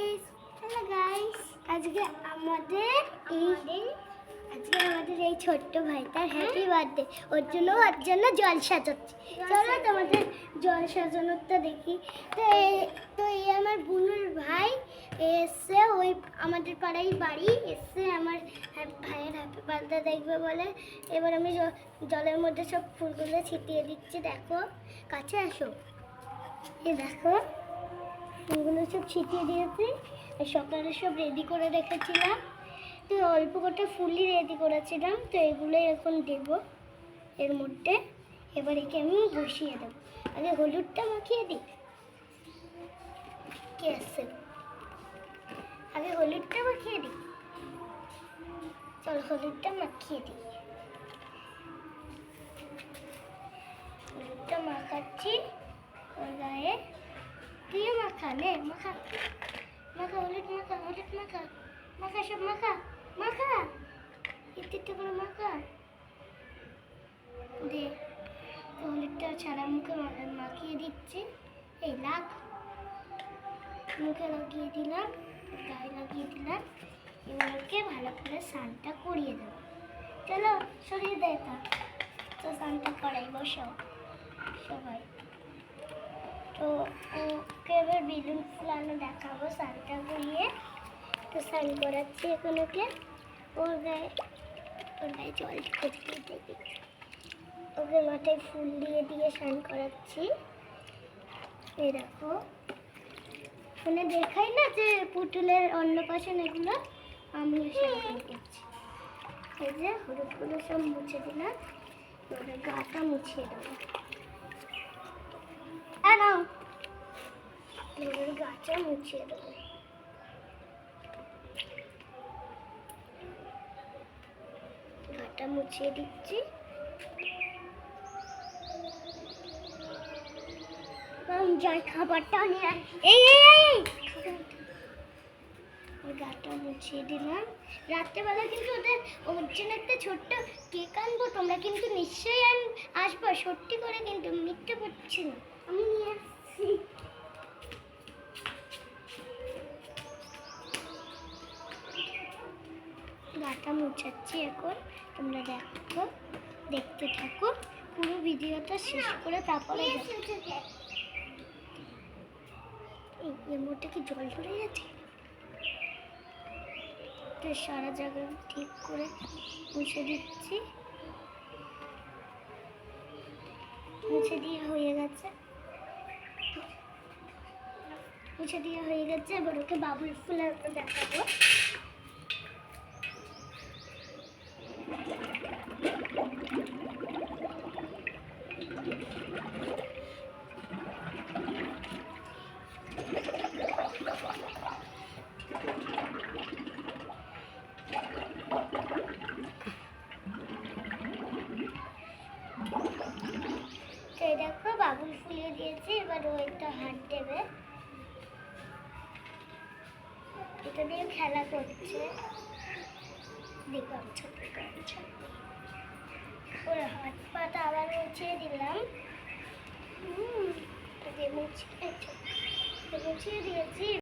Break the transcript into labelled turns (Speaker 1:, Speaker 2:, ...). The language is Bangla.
Speaker 1: গাইস হ্যালো গাইস আজকে আমাদের এই আজকে আমাদের এই ছোট্ট ভাইটার হ্যাপি বার্থডে ওর জন্য ওর জন্য জল সাজাচ্ছি। চলো তোমাদের জল সাজানোরটা দেখি। তো তো এই আমার বুনুর ভাই এসে ওই আমাদের পাড়ায় বাড়ি এসে আমার ভাইয়ের হ্যাপি বার্থডে দেখবে বলে। এবার আমি জলের মধ্যে সব ফুলগুলো ছিটিয়ে দিচ্ছি, দেখো। কাছে আসো। এই দেখো। ফুলগুলো সব ছিটিয়ে দিয়েছি। আর সকালে সব রেডি করে রেখেছিলাম। তো অল্প কটা ফুলই রেডি করেছিলাম। তো এগুলোই এখন দেব এর মধ্যে। এবার একে আমি বসিয়ে দেবো। আগে হলুদটা মাখিয়ে দিই। কে আসছে আগে হলুদটা মাখিয়ে দিই। চল হলুদটা মাখিয়ে দিই। হলুদটা মাখাচ্ছি। দিয়ে মাখা নে মাখা মাখা হলুদ মাখা হলুদ মাখা মাখা সব মাখা মাখা একটু একটু করে মাখা দে হলুদটা ছাড়া মুখে মাখিয়ে দিচ্ছি এই লাগ মুখে লাগিয়ে দিলাম গায়ে লাগিয়ে দিলাম এবার ওকে ভালো করে স্নানটা করিয়ে দেবো চলো সরিয়ে দে তা তো স্নানটা করাই বসো সবাই তো ওকে এবার বেলুন ফুলানো দেখাবো স্নানটা করিয়ে তো স্নান করাচ্ছি এখন ওকে। ওর গায়ে ওর গায়ে জল করতে দেখি। ওকে মাথায় ফুল দিয়ে দিয়ে স্নান করাচ্ছি। এই দেখো। ফোনে দেখাই না যে পুতুলের অন্নপ্রাশন এগুলো সেরকম করছি। এই যে হলুদগুলো সব মুছে দিলাম। এবারে গাটা মুছিয়ে দেবো। এবারে গাটা মুছিয়ে দেবো গাটা মুছিয়ে দিচ্ছি যাই খাবারটা নিয়ে। এই এই গাটা মুছিয়ে দিলাম রাত্রেবেলা কিন্তু ওদের ওর জন্য একটা ছোট্ট কেক আনব, তোমরা কিন্তু নিশ্চয়ই আসব, সত্যি করে কিন্তু মিথ্যে করছি না গাটা মুছাচ্ছি এখন তোমরা দেখো দেখতে থাকো পুরো ভিডিওটা শেষ করে তারপরে। এর মধ্যে কি। জল ধরে গেছে? সারা জায়গা ঠিক করে মুছে দিচ্ছি। মুছে দিয়ে হয়ে গেছে। মুছে দিয়ে হয়ে গেছে, এবার ওকে বাবুল উপর দেখাবো। দেখো বাবুল ফুলিয়ে দিয়েছি, এবার ও একটা হাত দেবে। এটা দিয়ে খেলা করছে। দেখো আমি ছোট ওর হাত পাটা আবার মুছিয়ে দিলাম। মুছিয়ে মুছিয়ে দিয়েছি।